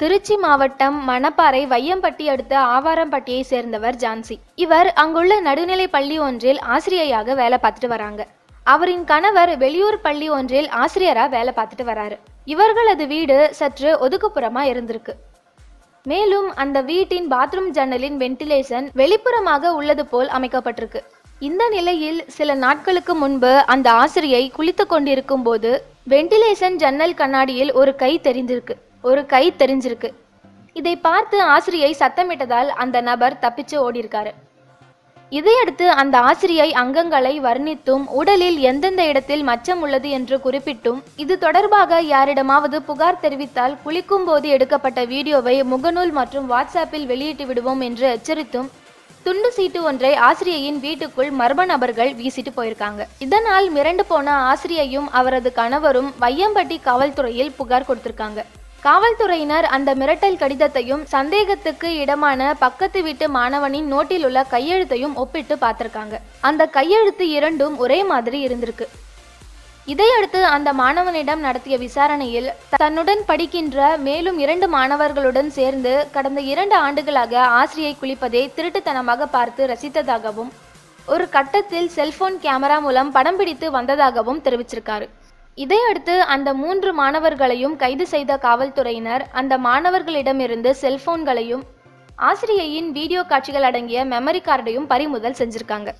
திருச்சி மாவட்டம் மணப்பாறை வையம்பட்டி அடுத்த ஆவாரம்பட்டியை சேர்ந்தவர் ஜான்சி. இவர் அங்குள்ள நடுநிலை பள்ளி ஒன்றில் ஆசிரியையாக வேலை பார்த்துட்டு வராங்க. அவரின் கணவர் வெளியூர் பள்ளி ஒன்றில் ஆசிரியராக வேலை பார்த்துட்டு வராரு. இவர்களது வீடு சற்று ஒதுக்குப்புறமா இருந்திருக்கு. மேலும் அந்த வீட்டின் பாத்ரூம் ஜன்னலின் வென்டிலேஷன் வெளிப்புறமாக உள்ளது போல் அமைக்கப்பட்டிருக்கு. இந்த நிலையில் சில நாட்களுக்கு முன்பு அந்த ஆசிரியை குளித்து கொண்டிருக்கும் போது வென்டிலேஷன் ஜன்னல் கண்ணாடியில் ஒரு கை தெரிந்திருக்கு. ஒரு கை தெரிஞ்சிருக்கு. இதை பார்த்து ஆசிரியை சத்தமிட்டதால் அந்த நபர் தப்பிச்சு ஓடியிருக்காரு. இதையடுத்து அந்த ஆசிரியை அங்கங்களை வர்ணித்தும் உடலில் எந்தெந்த இடத்தில் மச்சம் உள்ளது என்று குறிப்பிட்டும் இது தொடர்பாக யாரிடமாவது புகார் தெரிவித்தால் குளிக்கும் போது எடுக்கப்பட்ட வீடியோவை முகநூல் மற்றும் வாட்ஸ்அப்பில் வெளியிட்டு விடுவோம் என்று எச்சரித்தும் துண்டு சீட்டு ஒன்றை ஆசிரியையின் வீட்டுக்குள் மர்ம நபர்கள் வீசிட்டு போயிருக்காங்க. இதனால் மிரண்டு போன ஆசிரியையும் அவரது கணவரும் வையம்பட்டி காவல்துறையில் புகார் கொடுத்திருக்காங்க. காவல்துறையினர் அந்த மிரட்டல் கடிதத்தையும் சந்தேகத்துக்கு இடமான பக்கத்து வீட்டு மாணவனின் நோட்டில் உள்ள கையெழுத்தையும் ஒப்பிட்டு பார்த்திருக்காங்க. அந்த கையெழுத்து இரண்டும் ஒரே மாதிரி இருந்திருக்கு. இதையடுத்து அந்த மாணவனிடம் நடத்திய விசாரணையில் தன்னுடன் படிக்கின்ற மேலும் இரண்டு மாணவர்களுடன் சேர்ந்து கடந்த இரண்டு ஆண்டுகளாக ஆசிரியை குளிப்பதை திருட்டுத்தனமாக பார்த்து ரசித்ததாகவும் ஒரு கட்டத்தில் செல்போன் கேமரா மூலம் படம் பிடித்து வந்ததாகவும் தெரிவிச்சிருக்காரு. இதையடுத்து அந்த மூன்று மாணவர்களையும் கைது செய்த காவல்துறையினர் அந்த மாணவர்களிடமிருந்து செல்போன்களையும் ஆசிரியையின் வீடியோ காட்சிகள் அடங்கிய மெமரி கார்டையும் பறிமுதல் செஞ்சிருக்காங்க.